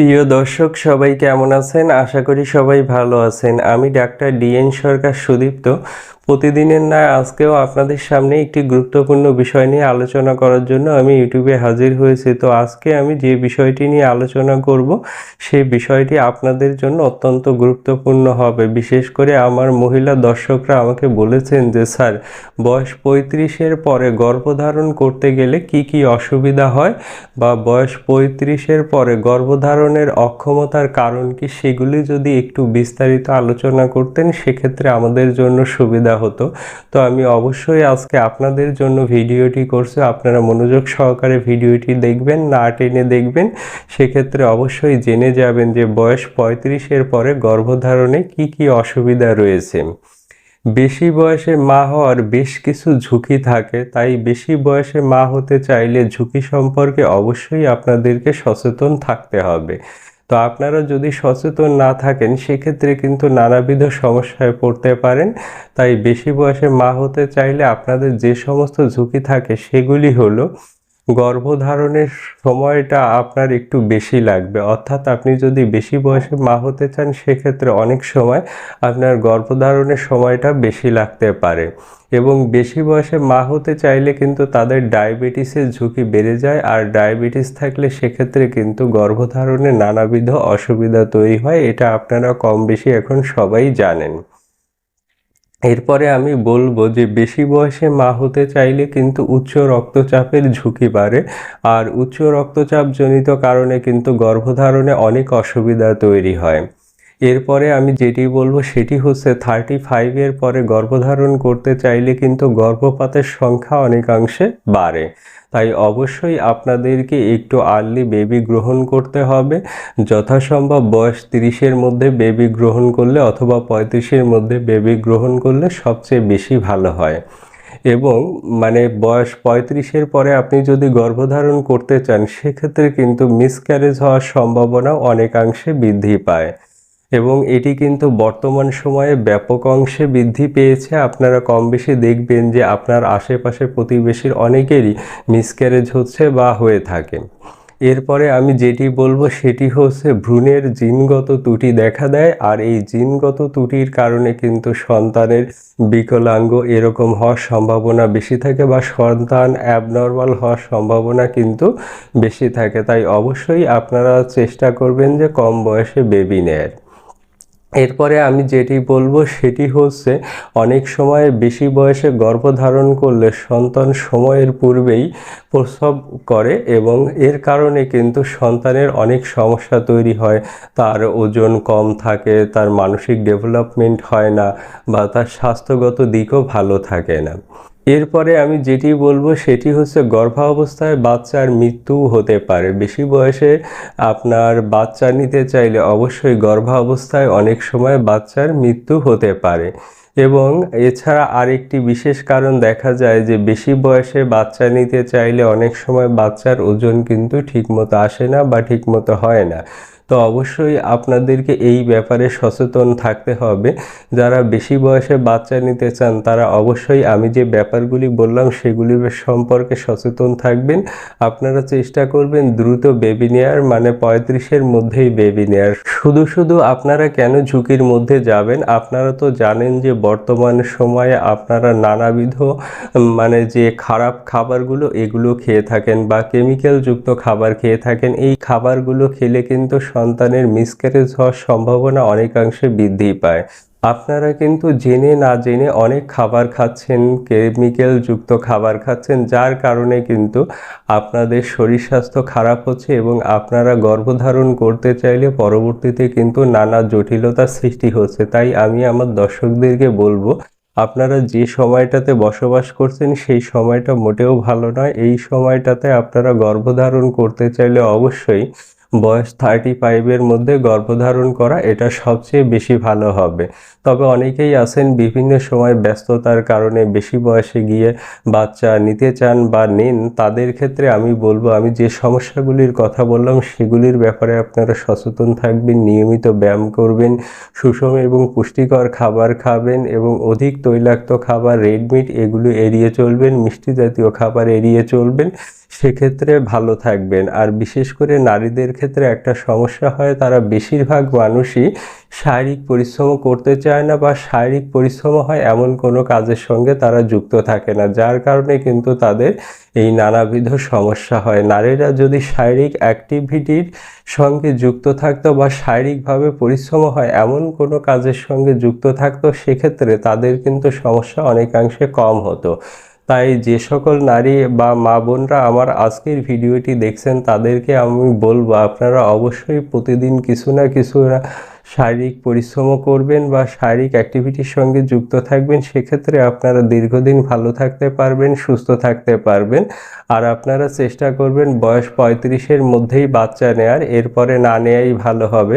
প্রিয় দর্শক, সবাই কেমন আছেন? আশা করি সবাই ভালো আছেন। আমি ডাক্তার ডিএন সরকার সুদীপ্ত। প্রতিদিনের না আজকেও আপনাদের সামনে একটি গুরুত্বপূর্ণ বিষয় নিয়ে আলোচনা করার জন্য আমি ইউটিউবে হাজির হয়েছি। তো আজকে আমি যে বিষয়টি নিয়ে আলোচনা করব, সেই বিষয়টি আপনাদের জন্য অত্যন্ত গুরুত্বপূর্ণ হবে। বিশেষ করে আমার মহিলা দর্শকরা আমাকে বলেছেন যে, স্যার, বয়স পঁয়ত্রিশের পরে গর্ভধারণ করতে গেলে কি কি অসুবিধা হয়? বা, বয়স পঁয়ত্রিশের পরে গর্ভধারণের অক্ষমতার কারণ কি সেগুলি যদি একটু বিস্তারিত আলোচনা করতেন, সেক্ষেত্রে আমাদের জন্য সুবিধা হতো। তো আমি অবশ্যই আজকে আপনাদের জন্য ভিডিওটি করছি। আপনারা মনোযোগ সহকারে ভিডিওটি দেখবেন, না টেনে দেখবেন। সেক্ষেত্রে অবশ্যই জেনে যাবেন যে বয়স পঁয়ত্রিশের পরে গর্ভধারণে কি কি অসুবিধা রয়েছে। বেশি বয়সে মা হওয়ার বেশ কিছু ঝুঁকি থাকে, তাই বেশি বয়সে মা হতে চাইলে ঝুঁকি সম্পর্কে অবশ্যই আপনাদেরকে সচেতন থাকতে হবে। তো আপনারা যদি সচেতন না থাকেন, সেক্ষেত্রে কিন্তু নানাবিধ সমস্যায় পড়তে পারেন। তাই বেশি বয়সে মা হতে চাইলে আপনাদের যে সমস্ত ঝুঁকি থাকে, সেগুলি হলো গর্ভধারণের সময়টা আপনার একটু বেশি লাগবে। অর্থাৎ আপনি যদি বেশি বয়সে মা হতে চান, সেক্ষেত্রে অনেক সময় আপনার গর্ভধারণের সময়টা বেশি লাগতে পারে। এবং বেশি বয়সে মা হতে চাইলে কিন্তু তাদের ডায়াবেটিসের ঝুঁকি বেড়ে যায়। আর ডায়াবেটিস থাকলে সেক্ষেত্রে কিন্তু গর্ভধারণে নানাবিধ অসুবিধা তৈরি হয়। এটা আপনারা কম বেশি এখন সবাই জানেন। এরপরে আমি বলব যে বেশি বয়সে মা হতে চাইলে কিন্তু উচ্চ রক্তচাপের ঝুঁকি বাড়ে। আর উচ্চ রক্তচাপ জনিত কারণে কিন্তু গর্ভধারণে অনেক অসুবিধা তৈরি হয়। এরপরে আমি যেটি বলব সেটি হচ্ছে থার্টি ফাইভের পরে গর্ভধারণ করতে চাইলে কিন্তু গর্ভপাতের সংখ্যা অনেকাংশে বাড়ে। তাই অবশ্যই আপনাদেরকে একটু আর্লি বেবি গ্রহণ করতে হবে। যথাসম্ভব বয়স তিরিশের মধ্যে বেবি গ্রহণ করলে অথবা পঁয়ত্রিশের মধ্যে বেবি গ্রহণ করলে সবচেয়ে বেশি ভালো হয়। এবং মানে বয়স পঁয়ত্রিশের পরে আপনি যদি গর্ভধারণ করতে চান, সেক্ষেত্রে কিন্তু মিসক্যারেজ হওয়ার সম্ভাবনাও অনেকাংশে বৃদ্ধি পায়। এবং এটি কিন্তু বর্তমান সময়ে ব্যাপক অংশে বৃদ্ধি পেয়েছে। আপনারা কম বেশি দেখবেন যে আপনার আশেপাশে প্রতিবেশীর অনেকেরই মিসক্যারেজ হচ্ছে বা হয়ে থাকে। এরপরে আমি যেটি বলব সেটি হচ্ছে ভ্রূণের জিনগত ত্রুটি দেখা দেয় আর এই জিনগত ত্রুটির কারণে কিন্তু সন্তানের বিকলাঙ্গ এরকম হওয়ার সম্ভাবনা বেশি থাকে বা সন্তান অ্যাবনর্মাল হওয়ার সম্ভাবনা কিন্তু বেশি থাকে। তাই অবশ্যই আপনারা চেষ্টা করবেন যে কম বয়সে বেবি নেয়ার। এরপরে আমি যেটি বলব সেটি হচ্ছে অনেক সময় বেশি বয়সে গর্ভধারণ করলে সন্তান সময়ের পূর্বেই প্রসব করে এবং এর কারণে কিন্তু সন্তানের অনেক সমস্যা তৈরি হয়। তার ওজন কম থাকে, তার মানসিক ডেভেলপমেন্ট হয় না বা তার স্বাস্থ্যগত দিকও ভালো থাকে না। এরপরে আমি যেটি বলব সেটি হচ্ছে গর্ভাবস্থায় বাচ্চার মৃত্যু হতে পারে। বেশি বয়সে আপনার বাচ্চা নিতে চাইলে অবশ্যই গর্ভাবস্থায় অনেক সময় বাচ্চার মৃত্যু হতে পারে। এবং এছাড়া আরেকটি বিশেষ কারণ দেখা যায় যে বেশি বয়সে বাচ্চা নিতে চাইলে অনেক সময় বাচ্চার ওজন কিন্তু ঠিকমতো আসে না বা ঠিকমতো হয় না। তো অবশ্যই আপনাদেরকে এই ব্যাপারে সচেতন থাকতে হবে। যারা বেশি বয়সে বাচ্চা নিতে চান, তারা অবশ্যই আমি যে ব্যাপারগুলি বললাম, সেগুলি সম্পর্কে সচেতন থাকবেন। আপনারা চেষ্টা করবেন দ্রুত বেবি নেয়ার মানে পঁয়ত্রিশের মধ্যেই বেবি নেয়ার। শুধু শুধু আপনারা কেন ঝুঁকির মধ্যে যাবেন? আপনারা তো জানেন যে বর্তমান সময়ে আপনারা নানাবিধ মানে যে খারাপ খাবারগুলো, এগুলো খেয়ে থাকেন বা কেমিক্যালযুক্ত খাবার খেয়ে থাকেন। এই খাবারগুলো খেলে কিন্তু সন্তানের মিসক্যারেজ হওয়ার সম্ভাবনা অনেকাংশে বৃদ্ধি পায়। আপনারা কিন্তু জেনে না জেনে অনেক খাবার খাচ্ছেন, কেমিক্যাল যুক্ত খাবার খাচ্ছেন, যার কারণে কিন্তু আপনাদের শরীর স্বাস্থ্য খারাপ হচ্ছে এবং আপনারা গর্ভধারণ করতে চাইলে পরবর্তীতে কিন্তু নানা জটিলতার সৃষ্টি হচ্ছে। তাই আমি আমার দর্শকদেরকে বলব, আপনারা যে সময়টাতে বসবাস করছেন সেই সময়টা মোটেও ভালো নয়। এই সময়টাতে আপনারা গর্ভধারণ করতে চাইলে অবশ্যই বয়স থার্টি ফাইভের মধ্যে গর্ভধারণ করা এটা সবচেয়ে বেশি ভালো হবে। তবে অনেকেই আছেন বিভিন্ন সময় ব্যস্ততার কারণে বেশি বয়সে গিয়ে বাচ্চা নিতে চান বা নেন, তাদের ক্ষেত্রে আমি বলব, আমি যে সমস্যাগুলির কথা বললাম সেগুলির ব্যাপারে আপনারা সচেতন থাকবেন, নিয়মিত ব্যায়াম করবেন, সুষম এবং পুষ্টিকর খাবার খাবেন এবং অধিক তৈলাক্ত খাবার রেডমিট এগুলো এড়িয়ে চলবেন, মিষ্টি জাতীয় খাবার এড়িয়ে চলবেন। সেক্ষেত্রে ভালো থাকবেন। আর বিশেষ করে নারীদের ক্ষেত্রে একটা সমস্যা হয়, তারা বেশিরভাগ মানুষই শারীরিক পরিশ্রম করতে চায় না বা শারীরিক পরিশ্রম হয় এমন কোনো কাজের সঙ্গে তারা যুক্ত থাকে না, যার কারণে কিন্তু তাদের এই নানাবিধ সমস্যা হয়। নারীরা যদি শারীরিক অ্যাক্টিভিটির সঙ্গে যুক্ত থাকতো বা শারীরিকভাবে পরিশ্রম হয় এমন কোনো কাজের সঙ্গে যুক্ত থাকতো, সেক্ষেত্রে তাদের কিন্তু সমস্যা অনেকাংশে কম হতো। তাই যে সকল নারী বা মা বোনরা আমার আজকের ভিডিওটি দেখছেন, তাদেরকে আমি বলব আপনারা অবশ্যই প্রতিদিন কিছু না কিছু শারীরিক পরিশ্রমও করবেন বা শারীরিক অ্যাক্টিভিটির সঙ্গে যুক্ত থাকবেন, সেক্ষেত্রে আপনারা দীর্ঘদিন ভালো থাকতে পারবেন, সুস্থ থাকতে পারবেন। আর আপনারা চেষ্টা করবেন বয়স পঁয়ত্রিশের মধ্যেই বাচ্চা নেয়ার, এরপরে না নেয়াই ভালো হবে।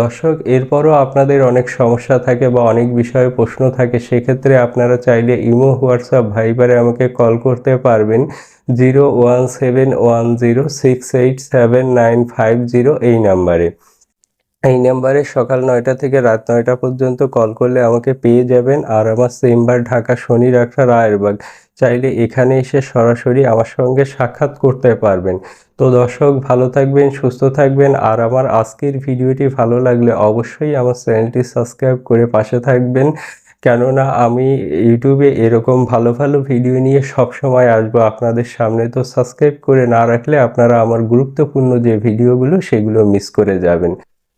দর্শক, এরপরও আপনাদের অনেক সমস্যা থাকে বা অনেক বিষয়ে প্রশ্ন থাকে, সেক্ষেত্রে আপনারা চাইলে ইমো, হোয়াটসঅ্যাপ, ভাইবারে আমাকে কল করতে পারবেন। Zero one seven one zero six eight seven nine five zero এই নাম্বারে। এই নাম্বারে সকাল নয়টা থেকে রাত নয়টা পর্যন্ত কল করলে আমাকে পেয়ে যাবেন আর আমার চেম্বার ঢাকা শনি রাখা রায়েরবাগ। চাইলে এখানে এসে সরাসরি আমার সঙ্গে সাক্ষাৎ করতে পারবেন। তো দর্শক, ভালো থাকবেন, সুস্থ থাকবেন আর আমার আজকের ভিডিওটি ভালো লাগলে অবশ্যই আমার চ্যানেলটি সাবস্ক্রাইব করে পাশে থাকবেন। কেননা আমি ইউটিউবে এরকম ভালো ভালো ভিডিও নিয়ে সব সময় আসব আপনাদের সামনে। তো সাবস্ক্রাইব করে না রাখলে আপনারা আমার গুরুত্বপূর্ণ যে ভিডিওগুলো সেগুলো মিস করে যাবেন।